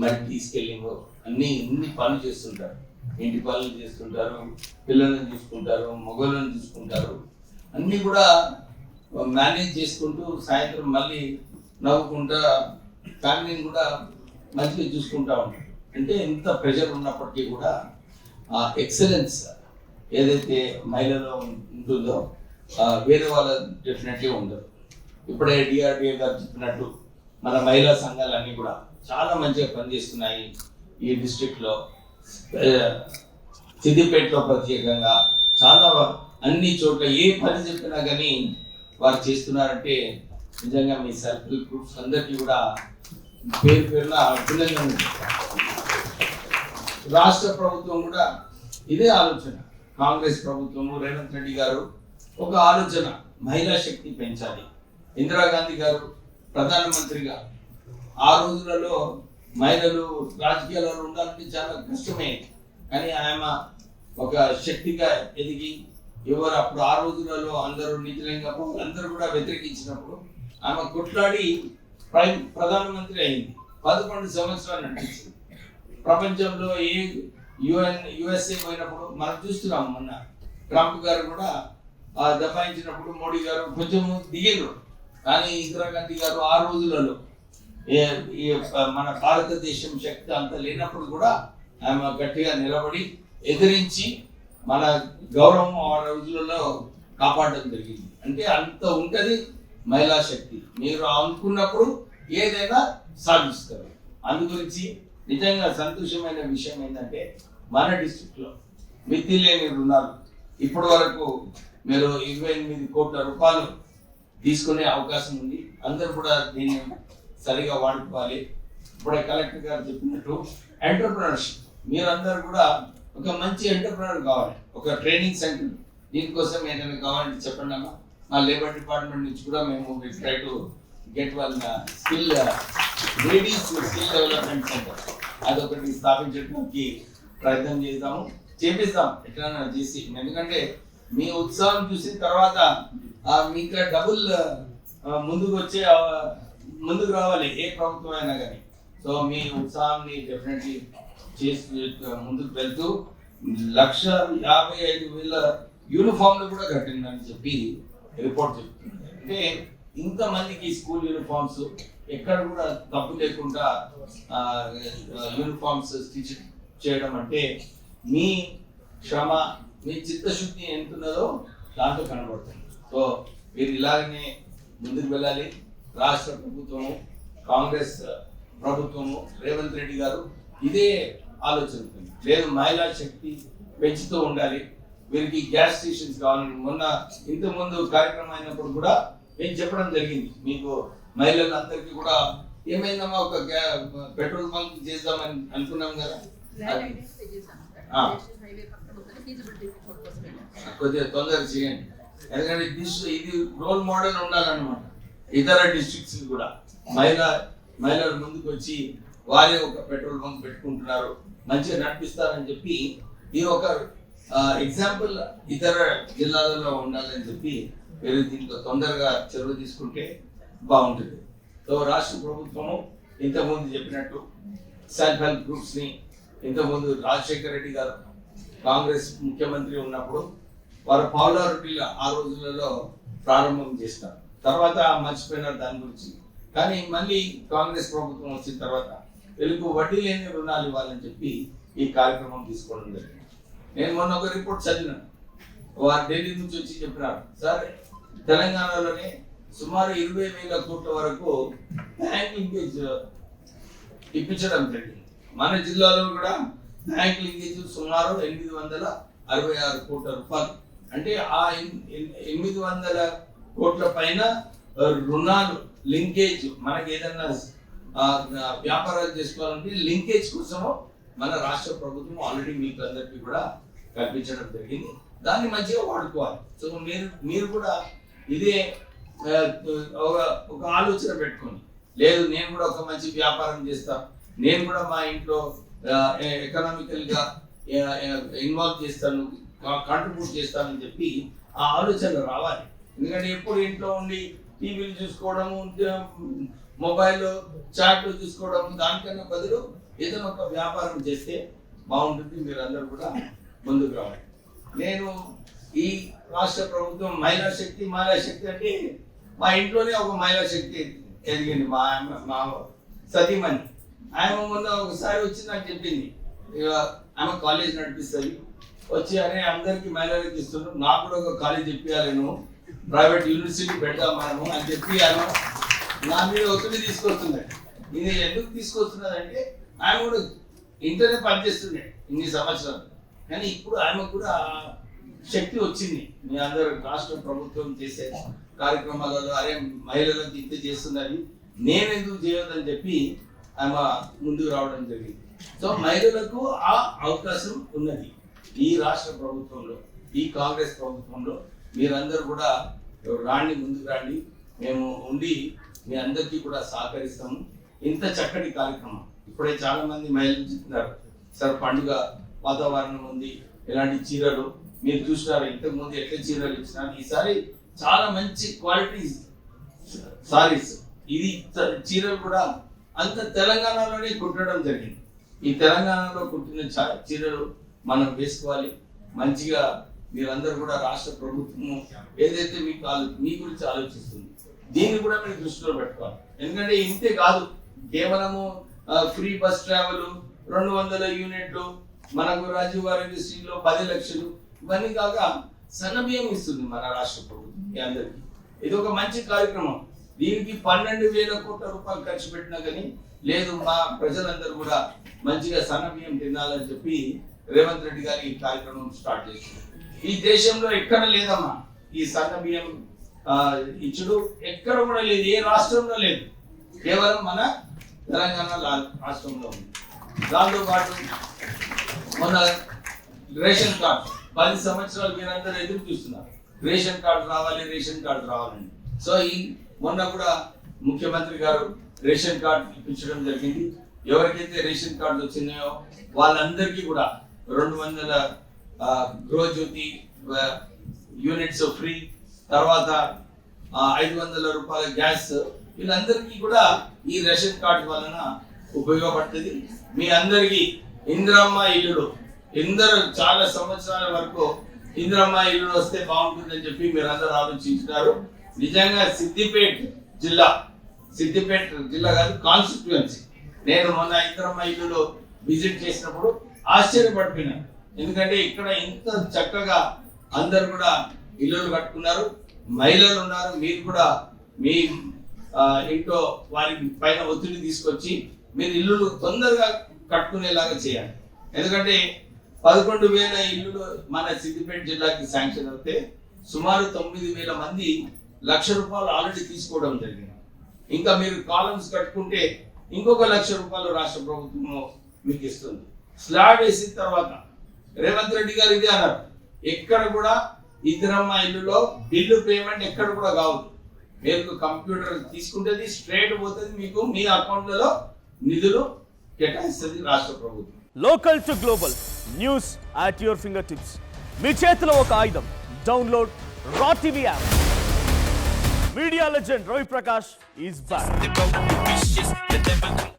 మట్టి తీసుకెళ్ళింగ్ అన్ని ఇన్ని పనులు చేస్తుంటారు. ఇంటి పనులు చేస్తుంటారు పిల్లలను చూసుకుంటారు మొగలను చూసుకుంటారు. అన్నీ కూడా మేనేజ్ చేసుకుంటూ సాయంత్రం మళ్ళీ నవ్వుకుంటా ఫ్యామిలీని కూడా మంచిగా చూసుకుంటా ఉంటారు. అంటే ఎంత ప్రెషర్ ఉన్నప్పటికీ కూడా ఆ ఎక్సలెన్స్ ఏదైతే మహిళలో ఉంటుందో వేరే వాళ్ళ డెఫినెట్గా ఉండదు. ఇప్పుడే డిఆర్డిఏ గారు చెప్పినట్టు మన మహిళా సంఘాలన్నీ కూడా చాలా మంచిగా పనిచేస్తున్నాయి ఈ డిస్టిక్లో సిద్దిపేటలో ప్రత్యేకంగా చాలా అన్ని చోట్ల ఏ పని చెప్పినా కానీ వారు చేస్తున్నారంటే నిజంగా మీ సర్కిల్ గ్రూప్స్ అందరికీ కూడా పేరు పేరున అభినందన రాష్ట్ర ప్రభుత్వం కూడా ఇదే ఆలోచన. కాంగ్రెస్ ప్రభుత్వము రేవంత్ రెడ్డి గారు ఒక ఆలోచన. మహిళా శక్తి పెంచాలి. ఇందిరాగాంధీ గారు ప్రధానమంత్రిగా ఆ రోజులలో మహిళలు రాజకీయాలలో ఉండాలంటే చాలా కష్టమే. కానీ ఆమె ఒక శక్తిగా ఎదిగి ఎవరు అప్పుడు ఆ రోజులలో అందరూ నిజంగా అందరూ కూడా వ్యతిరేకించినప్పుడు ఆమె కొట్లాడి ప్రైమ్ ప్రధానమంత్రి అయింది. పదకొండు సంవత్సరాలు నటించింది. ప్రపంచంలో ఏ యుఎన్ యుఎస్ఏ పోయినప్పుడు మనం చూస్తున్నాం మొన్న ట్రంప్ గారు కూడా ఆ దబాయించినప్పుడు మోడీ గారు కొంచెం దిగిరు కానీ ఇందిరాగాంధీ గారు ఆ రోజులలో ఈ మన భారతదేశం శక్తి అంత లేనప్పుడు కూడా ఆమె గట్టిగా నిలబడి ఎదిరించి మన గౌరవం ఆ రోజులలో కాపాడడం జరిగింది. అంటే అంత ఉంటుంది మహిళా శక్తి. మీరు అనుకున్నప్పుడు ఏదైనా సాధిస్తారు. అందు గురించి నిజంగా సంతోషమైన విషయం ఏంటంటే మన డిస్టిక్లో మిత్తి లేని రుణాలు ఇప్పటి వరకు మీరు ఇరవై ఎనిమిది కోట్ల రూపాయలు తీసుకునే అవకాశం ఉంది. అందరూ కూడా దీన్ని సరిగా వాడుకోవాలి. ఇప్పుడే కలెక్టర్ గారు చెప్పినట్టు ఎంటర్ప్రినర్షిప్. మీరందరూ కూడా ఒక మంచి ఎంటర్ప్రినర్ కావాలి. ఒక ట్రైనింగ్ సెంటర్. దీనికోసం ఏదైనా కావాలంటే చెప్పండి అమ్మా. మా లేబర్ డిపార్ట్మెంట్ నుంచి కూడా మేము try to get one skill ladies skill development centre. అదొకటి స్థాపించడానికి ప్రయత్నం చేద్దాము. చేపిస్తాం. ఎట్లా చేసి. ఎందుకంటే మీ ఉత్సాహం చూసిన తర్వాత మీకు డబుల్ ముందుకు వచ్చే ముందుకు రావాలి ఏ ప్రభుత్వం అయినా కానీ. సో మీ ఉత్సాహాన్ని డెఫినెట్లీ చేసి ముందుకు వెళ్తూ లక్ష యాభై ఐదు వేల యూనిఫామ్లు కూడా కట్టిందని చెప్పి రిపోర్ట్ చెప్తుంది. అంటే ఇంతమందికి స్కూల్ యూనిఫామ్స్ ఎక్కడ కూడా తప్పు లేకుండా యూనిఫామ్స్ స్టిచ్ చేయడం అంటే మీ శ్రమ మీ చిత్తశుద్ధి ఎంత ఉన్నదో దాంట్లో కనబడుతుంది. సో మీరు ఇలాగనే ముందుకు వెళ్ళాలి. రాష్ట్ర ప్రభుత్వము కాంగ్రెస్ ప్రభుత్వము రేవంత్ రెడ్డి గారు ఇదే ఆలోచన. లేదు మహిళా శక్తి పెంచుతూ ఉండాలి. వీరికి గ్యాస్ స్టేషన్స్ కావాలని మొన్న ఇంత ముందు కార్యక్రమం అయినప్పుడు కూడా నేను చెప్పడం జరిగింది. మీకు మహిళలందరికీ కూడా ఏమైందమ్మా ఒక గ్యా- పెట్రోల్ బంక్ చేద్దామని అనుకున్నాం కదా. కొద్దిగా తొందరగా చేయండి. ఎందుకంటే దిస్ ఇది రోల్ మోడల్ ఉండాలన్నమాట. ఇతర డిస్ట్రిక్ట్స్ కూడా. మహిళ మహిళలు ముందుకు వచ్చి వారే ఒక పెట్రోల్ బంక్ పెట్టుకుంటున్నారు. మంచిగా నడిపిస్తారని చెప్పి ఇది ఒక ఎగ్జాంపుల్ ఇతర జిల్లాలలో ఉండాలని చెప్పి మీరు దీంట్లో తొందరగా చొరవ తీసుకుంటే బాగుంటుంది. సో రాష్ట్ర ప్రభుత్వము ఇంతకుముందు చెప్పినట్టు సెల్ఫ్ హెల్ప్ గ్రూప్స్ని ఇంతకుముందు రాజశేఖర రెడ్డి గారు కాంగ్రెస్ ముఖ్యమంత్రి ఉన్నప్పుడు వారు పాపులారిటీలో ఆ రోజులలో ప్రారంభం చేస్తారు. తర్వాత మర్చిపోయినారు దాని గురించి. కానీ మళ్ళీ కాంగ్రెస్ ప్రభుత్వం వచ్చిన తర్వాత వీళ్ళకు వడ్డీ లేని రుణాలు ఇవ్వాలని చెప్పి ఈ కార్యక్రమం తీసుకోవడం జరిగింది. నేను మొన్న ఒక రిపోర్ట్ చదివినాను వారు ఢిల్లీ నుంచి వచ్చి చెప్పినారు సార్ తెలంగాణలోనే సుమారు ఇరవై వేల కోట్ల వరకు బ్యాంక్ లింకేజ్ ఇప్పించడం జరిగింది. మన జిల్లాలో కూడా బ్యాంక్ లింకేజ్ సుమారు ఎనిమిది వందల అరవై ఆరు కోట్ల రూపాయలు. అంటే ఆ ఎన్- ఎనిమిది వందల కోట్ల పైన రుణాలు లింకేజ్ మనకి ఏదన్నా వ్యాపారాలు చేసుకోవాలంటే లింకేజ్ కోసము మన రాష్ట్ర ప్రభుత్వం ఆల్రెడీ మీకు అందరికీ కూడా కల్పించడం జరిగింది. దాన్ని మంచిగా వాడుకోవాలి. సో మీరు మీరు కూడా ఇదే ఒక ఒక ఆలోచన పెట్టుకొని లేదు నేను కూడా ఒక మంచి వ్యాపారం చేస్తా. నేను కూడా మా ఇంట్లో ఎకనామికల్గా ఇన్వాల్వ్ చేస్తాను కాంట్రిబ్యూట్ చేస్తానని చెప్పి ఆ ఆలోచన రావాలి. ఎందుకంటే ఎప్పుడు ఇంట్లో ఉండి టీవీలు చూసుకోవడము మొబైల్ చాట్లు చూసుకోవడం దానికన్నా బదులు ఏదైనా ఒక వ్యాపారం చేస్తే బాగుంటుంది మీరందరూ కూడా ముందుకు రావాలి. నేను ఈ రాష్ట్ర ప్రభుత్వం మహిళా శక్తి మహిళా శక్తి అంటే మా ఇంట్లోనే ఒక మహిళా శక్తి ఎదిగింది మా ఆమె- మా సతీమణి. ఆమె మొన్న ఒకసారి వచ్చి నాకు చెప్పింది ఇక ఆమె కాలేజ్ నడిపిస్తుంది వచ్చి అనే అందరికీ మహిళలకు ఇస్తున్నాం నాకు కూడా ఒక కాలేజ్ చెప్పాలి నువ్వు. ప్రైవేట్ యూనివర్సిటీ పెడదాం మనము అని చెప్పి ఆమె నా మీద ఒత్తిడి తీసుకొస్తున్నాడు. ఇది ఎందుకు తీసుకొస్తున్నాడంటే ఆమె కూడా ఇంటర్నే పనిచేస్తుండే ఇన్ని సంవత్సరాలు. కానీ ఇప్పుడు ఆమె కూడా శక్తి వచ్చింది. మీ అందరు రాష్ట్ర ప్రభుత్వం చేసే కార్యక్రమాలలో అరే మహిళలకు ఇంత చేస్తుందని నేను ఎందుకు చేయొద్దని చెప్పి ఆమె ముందుకు రావడం జరిగింది. సో మహిళలకు ఆ అవకాశం ఉన్నది ఈ రాష్ట్ర ప్రభుత్వంలో ఈ కాంగ్రెస్ ప్రభుత్వంలో. మీరందరూ కూడా రాండి ముందుకు రాండి. మేము ఉండి మీ అందరికీ కూడా సహకరిస్తాము. ఇంత చక్కటి కార్యక్రమం. ఇప్పుడే చాలా మంది మహిళలు చెప్తున్నారు. సార్ పండుగ వాతావరణం ఉంది. ఇలాంటి చీరలు? మీరు చూసినారు? ఇంతకు ముందు ఎట్లా చీరలు ఇచ్చినారు? ఈసారి చాలా మంచి క్వాలిటీ సారీస్ ఇది చీరలు కూడా అంత తెలంగాణలోనే కుట్టడం జరిగింది. ఈ తెలంగాణలో కుట్టిన చీరలు మనం వేసుకోవాలి. మంచిగా మీరందరూ కూడా రాష్ట్ర ప్రభుత్వం ఏదైతే మీకు ఆలో- మీ గురించి ఆలోచిస్తుంది దీన్ని కూడా మీరు దృష్టిలో పెట్టుకోవాలి. ఎందుకంటే ఇంతే కాదు కేవలము ఫ్రీ బస్ ట్రావెల్ రెండు వందల యూనిట్లు మనకు రాజీవ్ గారి శ్రీలో పది లక్షలు ఇవన్నీ కాక సన్నబియ్యం ఇస్తుంది మన రాష్ట్ర ప్రభుత్వం మీ అందరికీ. ఇది ఒక మంచి కార్యక్రమం. దీనికి పన్నెండు వేల కోట్ల రూపాయలు ఖర్చు పెట్టినా కానీ లేదు మా ప్రజలందరూ కూడా మంచిగా సన్నబియ్యం తినాలని చెప్పి రేవంత్ రెడ్డి గారు ఈ కార్యక్రమం స్టార్ట్ చేశారు ఈ దేశంలో ఎక్కడ లేదమ్మా. ఈ సన్న బియ్యం ఇచ్చుడు ఎక్కడ కూడా లేదు ఏ రాష్ట్రంలో లేదు. కేవలం మన తెలంగాణ రాష్ట్రంలో ఉంది. దాంతో పాటు మొన్న రేషన్ కార్డు పది సంవత్సరాలు మీరందరూ ఎదురు చూస్తున్నారు. రేషన్ కార్డు రావాలి రేషన్ కార్డు రావాలని. సో ఈ మొన్న కూడా ముఖ్యమంత్రి గారు రేషన్ కార్డు ఇప్పించడం జరిగింది. ఎవరికైతే రేషన్ కార్డు వచ్చినాయో వాళ్ళందరికీ కూడా రెండు వందల గృహజ్యోతి యూనిట్స్ ఫ్రీ తర్వాత ఐదు వందల రూపాయల గ్యాస్ వీళ్ళందరికీ కూడా ఈ రేషన్ కార్డు వలన ఉపయోగపడుతుంది. మీ అందరికీ ఇందిరమ్మ ఇల్లుడు ఇందరు చాలా సంవత్సరాల వరకు ఇందిరమ్మ ఇల్లుడు వస్తే బాగుంటుందని చెప్పి మీరందరూ ఆలోచించున్నారు నిజంగా సిద్దిపేట్ జిల్లా సిద్దిపేట జిల్లా కాదు కాన్స్టిట్యుయెన్సీ నేను మొన్న ఇందిరమ్మ ఇల్లులో విజిట్ చేసినప్పుడు ఆశ్చర్యపడిపోయినాను. ఎందుకంటే ఇక్కడ ఇంత చక్కగా అందరు కూడా ఇల్లులు కట్టుకున్నారు మహిళలు ఉన్నారు మీరు కూడా మీ ఇంట్లో వారి పైన ఒత్తిడి తీసుకొచ్చి మీరు ఇల్లులు తొందరగా కట్టుకునేలాగా చేయాలి. ఎందుకంటే పదకొండు వేల ఇల్లులు మన సిద్దిపేట జిల్లాకి శాంక్షన్ అవుతే సుమారు తొమ్మిది వేల మంది లక్ష రూపాయలు ఆల్రెడీ తీసుకోవడం జరిగింది. ఇంకా మీరు కాలమ్స్ కట్టుకుంటే ఇంకొక లక్ష రూపాయలు రాష్ట్ర ప్రభుత్వం మీకు ఇస్తుంది. స్లాబ్ వేసిన తర్వాత రేవంత్ రెడ్డి గారు ఇదే అన్నారు. ఎక్కడ కూడా ఇద్దరమ్మ ఇల్లులో బిల్లు పేమెంట్ ఎక్కడ కూడా కావద్దు మీరు కంప్యూటర్ తీసుకుంటుంది స్ట్రేట్ పోతుంది మీకు మీ అకౌంట్లలో నిధులు కేటాయిస్తుంది రాష్ట్ర ప్రభుత్వం. Local to global news at your fingertips మీ చేతిలో ఒక ఆయుధం download R TV app media legend Ravi Prakash is back